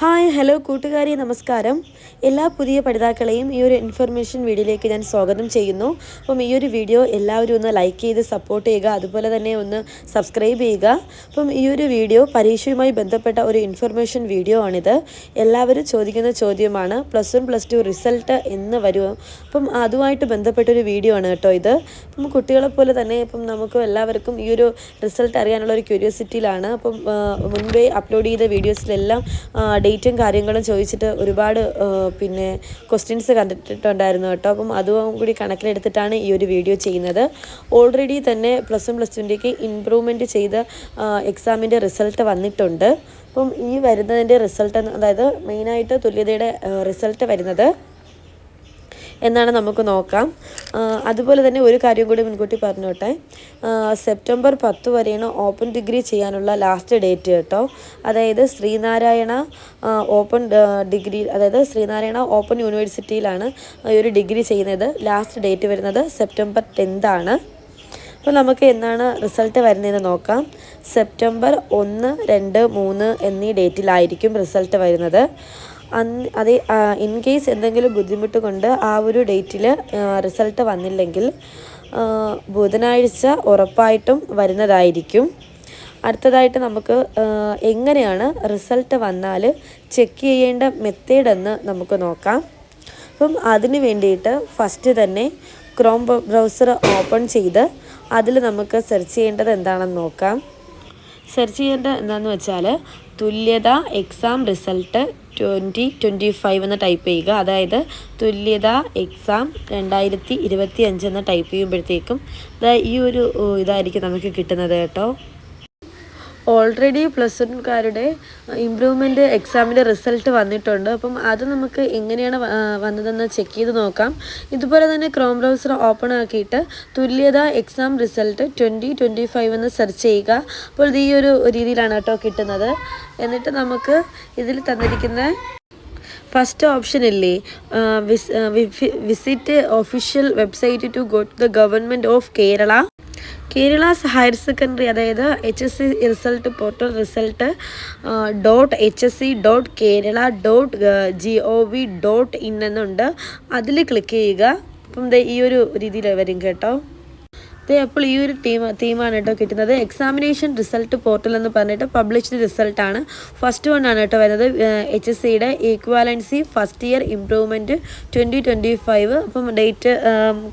Hi hello കൂട്ടുകാരി നമസ്കാരം. എല്ലാ പുതിയ പഠിതാക്കളെയും ഈ ഒരു ഇൻഫർമേഷൻ വീഡിയോയിലേക്ക് ഞാൻ സ്വാഗതം ചെയ്യുന്നു. അപ്പം ഈ ഒരു വീഡിയോ എല്ലാവരും ഒന്ന് ലൈക്ക് ചെയ്ത് സപ്പോർട്ട് ചെയ്യുക അതുപോലെ തന്നെ ഒന്ന് സബ്സ്ക്രൈബ് ചെയ്യുക. അപ്പം ഈ ഒരു വീഡിയോ പരീക്ഷയുമായി ബന്ധപ്പെട്ട ഒരു ഇൻഫർമേഷൻ വീഡിയോ ആണിത്. എല്ലാവരും ചോദിക്കുന്ന ചോദ്യമാണ് plus one plus two result എന്ന് വരുമോ അപ്പം അതുമായിട്ട് ബന്ധപ്പെട്ടൊരു വീഡിയോ ആണ് കേട്ടോ ഇത്. അപ്പം കുട്ടികളെ പോലെ തന്നെ ഇപ്പം നമുക്ക് എല്ലാവർക്കും ഈ ഒരു റിസൾട്ട് അറിയാനുള്ള ഒരു ക്യൂരിയോസിറ്റിയിലാണ് അപ്പം മുൻപേ അപ്ലോഡ് ചെയ്ത വീഡിയോസിലെല്ലാം ഡേറ്റും കാര്യങ്ങളും ചോദിച്ചിട്ട് ഒരുപാട് പിന്നെ ക്വസ്റ്റ്യൻസ് കണ്ടിട്ടുണ്ടായിരുന്നു കേട്ടോ. അപ്പം അതും കൂടി കണക്കിലെടുത്തിട്ടാണ് ഈ ഒരു വീഡിയോ ചെയ്യുന്നത്. ഓൾറെഡി തന്നെ പ്ലസ് വൺ പ്ലസ് ടുവിന്റെക്ക് ഇമ്പ്രൂവ്മെന്റ് ചെയ്ത എക്സാമിന്റെ റിസൾട്ട് വന്നിട്ടുണ്ട്. അപ്പം ഈ വരുന്നതിന്റെ റിസൾട്ട് അതായത് മെയിനായിട്ട് തുല്യതയുടെ റിസൾട്ട് വരുന്നത് എന്നാണ് നമുക്ക് നോക്കാം. അതുപോലെ തന്നെ ഒരു കാര്യം കൂടി മുൻകൂട്ടി പറഞ്ഞോട്ടെ. സെപ്റ്റംബർ പത്ത് വരെയാണ് ഓപ്പൺ ഡിഗ്രി ചെയ്യാനുള്ള ലാസ്റ്റ് ഡേറ്റ് കേട്ടോ. അതായത് ശ്രീനാരായണ ഓപ്പൺ ഡിഗ്രി അതായത് ശ്രീനാരായണ ഓപ്പൺ യൂണിവേഴ്സിറ്റിയിലാണ് ഈ ഒരു ഡിഗ്രി ചെയ്യുന്നത്. ലാസ്റ്റ് ഡേറ്റ് വരുന്നത് സെപ്റ്റംബർ ടെൻത്താണ് അപ്പോൾ നമുക്ക് എന്നാണ് റിസൾട്ട് വരുന്നതെന്ന് നോക്കാം. സെപ്റ്റംബർ ഒന്ന് രണ്ട് മൂന്ന് എന്നീ ഡേറ്റിലായിരിക്കും റിസൾട്ട് വരുന്നത്. അന്ന് അത് ഇൻ കേസ് എന്തെങ്കിലും ബുദ്ധിമുട്ട് കൊണ്ട് ആ ഒരു ഡേറ്റിൽ റിസൾട്ട് വന്നില്ലെങ്കിൽ ബുധനാഴ്ച ഉറപ്പായിട്ടും വരുന്നതായിരിക്കും. അടുത്തതായിട്ട് നമുക്ക് എങ്ങനെയാണ് റിസൾട്ട് വന്നാൽ ചെക്ക് ചെയ്യേണ്ട മെത്തേഡ് എന്ന് നമുക്ക് നോക്കാം. അപ്പം അതിന് വേണ്ടിയിട്ട് ഫസ്റ്റ് തന്നെ ക്രോം ബ്രൗസർ ഓപ്പൺ ചെയ്ത് അതിൽ നമുക്ക് സെർച്ച് ചെയ്യേണ്ടത് എന്താണെന്ന് നോക്കാം. സെർച്ച് ചെയ്യേണ്ടത് എന്താണെന്ന് വെച്ചാൽ തുല്യത exam result twenty twenty five എന്ന് ടൈപ്പ് ചെയ്യുക. അതായത് തുല്യത എക്സാം രണ്ടായിരത്തി ഇരുപത്തി അഞ്ച് എന്ന് ടൈപ്പ് ചെയ്യുമ്പോഴത്തേക്കും ഈ ഒരു ഇതായിരിക്കും നമുക്ക് കിട്ടുന്നത് കേട്ടോ. ഓൾറെഡി പ്ലസ് വൺകാരുടെ ഇമ്പ്രൂവ്മെന്റ് എക്സാമിന്റെ റിസൾട്ട് വന്നിട്ടുണ്ട്. അപ്പം അത് നമുക്ക് എങ്ങനെയാണ് വന്നതെന്ന് ചെക്ക് ചെയ്ത് നോക്കാം. ഇതുപോലെ തന്നെ ക്രോം ബ്രൗസർ ഓപ്പൺ ആക്കിയിട്ട് തുല്യത exam result twenty twenty five എന്ന് സെർച്ച് ചെയ്യുക. അപ്പോൾ ഈ ഒരു രീതിയിലാണ് കേട്ടോ കിട്ടുന്നത്. എന്നിട്ട് നമുക്ക് ഇതിൽ തന്നിരിക്കുന്ന ഫസ്റ്റ് ഓപ്ഷൻ ഇല്ലേ visit official website to go to the government of Kerala Kerala's higher secondary അതായത് H S C result portal result dot H S C dot Kerala dot G O V dot in എന്നുണ്ട്. അതിൽ click ചെയ്യുക. അപ്പം ഈ ഒരു രീതിയിൽ വരും കേട്ടോ. അപ്പോൾ ഈ ഒരു ടീം തീമാണ് കേട്ടോ കിട്ടുന്നത്. എക്സാമിനേഷൻ റിസൾട്ട് പോർട്ടൽ എന്ന് പറഞ്ഞിട്ട് പബ്ലിഷ്ഡ് റിസൾട്ടാണ് ഫസ്റ്റ് വൺ ആണ് കേട്ടോ വരുന്നത്. എച്ച് എസ് സിയുടെ equivalency first year improvement twenty twenty five അപ്പം ഡേറ്റ്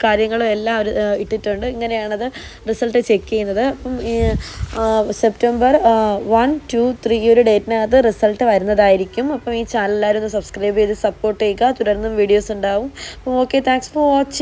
കാര്യങ്ങളും എല്ലാം അവർ ഇട്ടിട്ടുണ്ട്. ഇങ്ങനെയാണത് റിസൾട്ട് ചെക്ക് ചെയ്യുന്നത്. അപ്പം സെപ്റ്റംബർ വൺ ടു ത്രീ ഒരു ഡേറ്റിനകത്ത് റിസൾട്ട് വരുന്നതായിരിക്കും. അപ്പം ഈ ചാനൽ എല്ലാവരും ഒന്ന് സബ്സ്ക്രൈബ് ചെയ്ത് സപ്പോർട്ട് ചെയ്യുക. തുടർന്നും വീഡിയോസ് ഉണ്ടാവും. അപ്പം ഓക്കെ താങ്ക്സ് ഫോർ വാച്ചിങ്